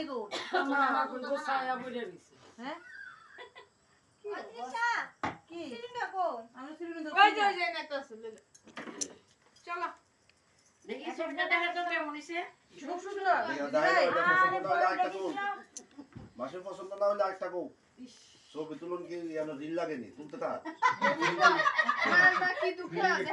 আমার কিন্তু ছায়া পড়ে গেছে ওই যে ওই যে একটা আছে, লে লে। চলো। দেখি ছবিটা দেখা তো কেমন হইছে খুব সুন্দর দেখা যায় ওটা পছন্দ না হলে আরেকটা তুল মাসের পছন্দ না হলে আরেকটা কো ছবি তুলুন কি রিল লাগেনি তুলতে থাক। কি দুঃখ আছে